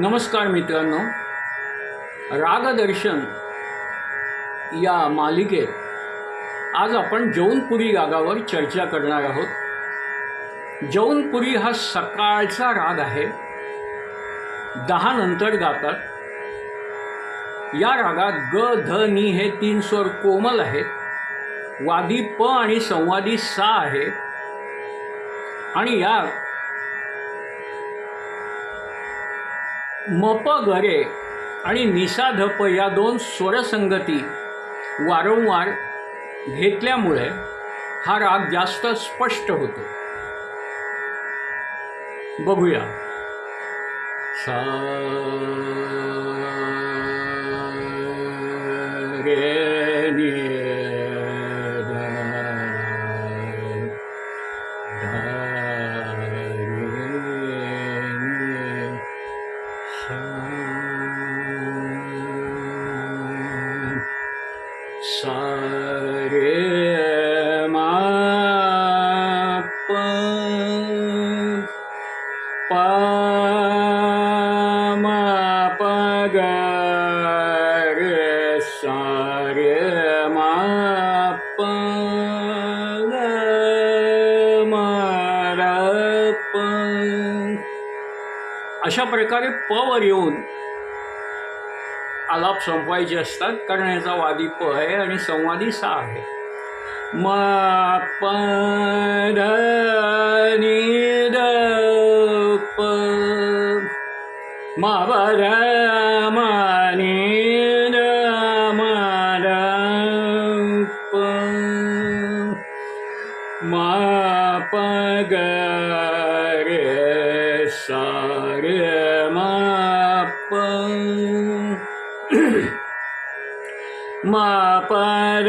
नमस्कार मित्रांनो. रागदर्शन या मालिकेत आज आपण जौनपुरी रागावर चर्चा करणार आहोत. जौनपुरी हा सकाळचा राग आहे. दहा नंतर गातात. या रागात ग ध नी हे तीन स्वर कोमल आहेत. वादी प आणि संवादी सा आहे. आणि या मप गरे आणि निसाधप या दोन स्वरसंगती वारंवार घेतल्यामुळे हा राग जास्त स्पष्ट होतो. बघूया. सा पा मा प ग रे सा रे मा प ग मा प अशा प्रकारे पवर येऊन आलाप संपवायचे असतात कारण याचा वादी प आहे आणि संवादी सा आहे. म प ध नि द प म प ध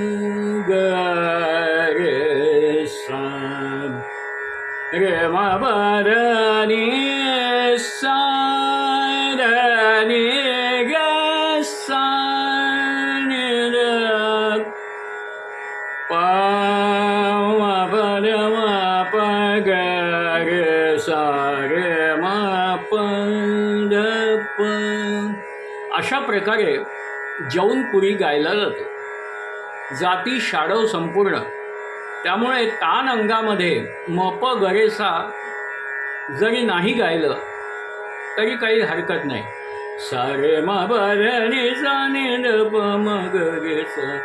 पण अशा प्रकारे जौनपुरी गायला जातो. जाती शाडव संपूर्ण. त्यामुळे तान अंगामध्ये मप गरेसा जरी नाही गायलं तरी काही हरकत नाही. सारे मा जाणे द प रे सा.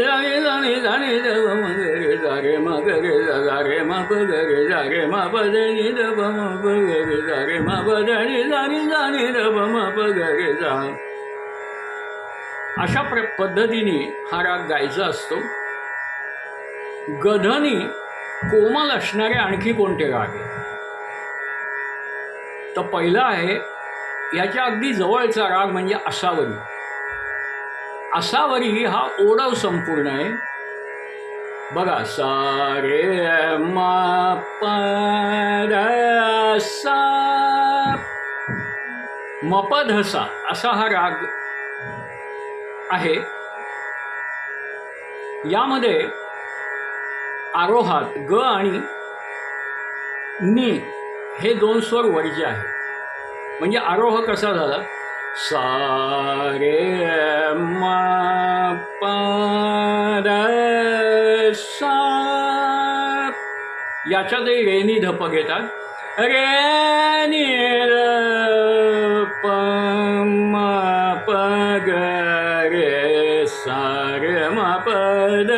जाणे जाणे जाणे मग रे मा ग रे जा रे मा प ग रे सा रे मा प द नि द प म प ग रे सा रे मा प द नि जाणे जाणे द प म प ग रे जा. अशा प्र पद्धतीने हा राग गायचा असतो. गधनी कोमल असणारे आणखी कोणते राग आहे तर पहिला आहे याच्या अगदी जवळचा राग म्हणजे असावरी. असावरी हा ओढव संपूर्ण आहे. बघा सारे मपधसा असा हा राग आहे. यामध्ये आरोहात ग आणि नी हे दोन स्वर वर्ज्य आहे म्हणजे आरोह कसा झाला? सा रे म द सा याच्यातही रेनी धप घेतात. रे नि र प म प ग रे सा रे म द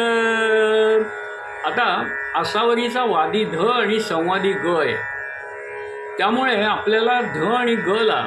आता आसावरीचा वादी ध आणि संवादी ग आहे. त्यामुळे आपल्याला ध आणि ग ला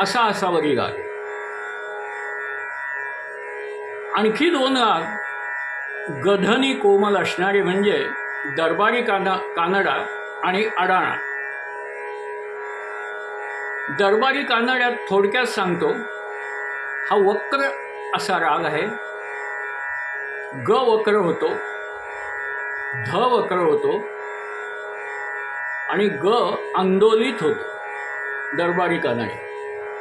असा असावरी राग आणखी दोन राग गधनी कोमल असणारे म्हणजे दरबारी काना कानडा आणि अडाणा. दरबारी कानड्यात थोडक्यात सांगतो हा वक्र असा राग आहे. ग वक्र होतो ध वक्र होतो आणि ग आंदोलित होतो दरबारी कानडी.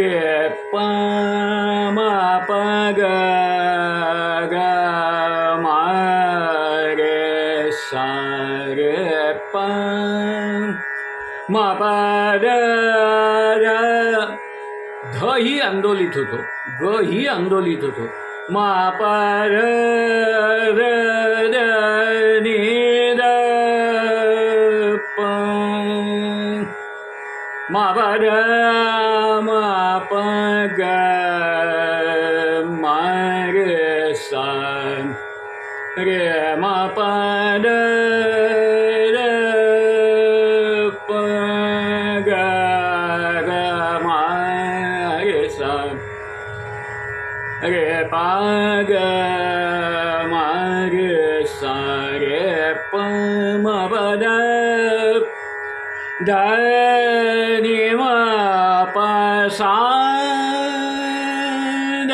रे प म प ग ग म रे सा रे प म प द द ध ही आंदोलित होतो ग ही आंदोलित होतो म प र र द नि द प मा प द मा प ग मा रे सा रे मा प द द प ग ग प सा द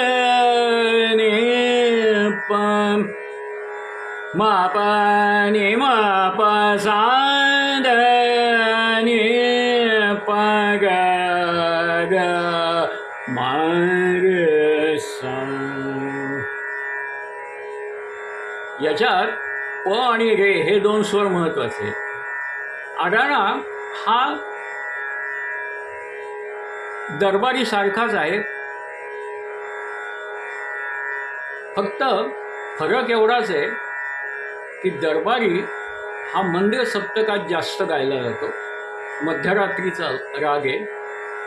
प सा द सा याच्यात प आणि रे हे दोन स्वर महत्त्वाचे आहेत. अडाणा हा दरबारी सारखाच आहे. फक्त फरक एवढाच आहे की दरबारी हा मंदिर सप्तकात जास्त गायला जातो. मध्यरात्रीचा राग आहे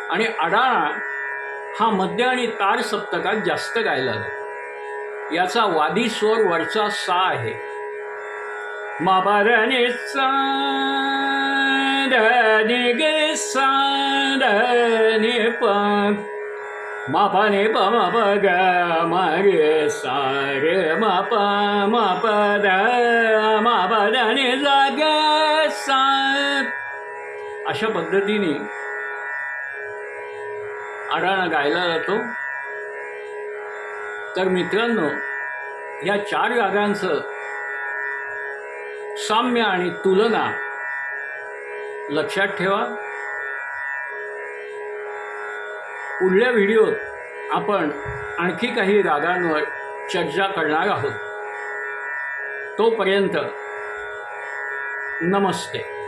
आणि अडाणा हा मध्य आणि तार सप्तकात जास्त गायला जातो. याचा वादी स्वर वरचा सा आहे. मापारने नी गे नी प मापाने प म प ग म रे सा रे म प म प द म प द नि जा ग सा अशा पद्धतीने आडाणा गायला जातो. तर मित्रांनो या चार रागांचं साम्य आणि तुलना लक्षात ठेवा. पुढल्या व्हिडिओत आपण आणखी काही रागांवर चर्चा करणार आहोत. तोपर्यंत नमस्ते.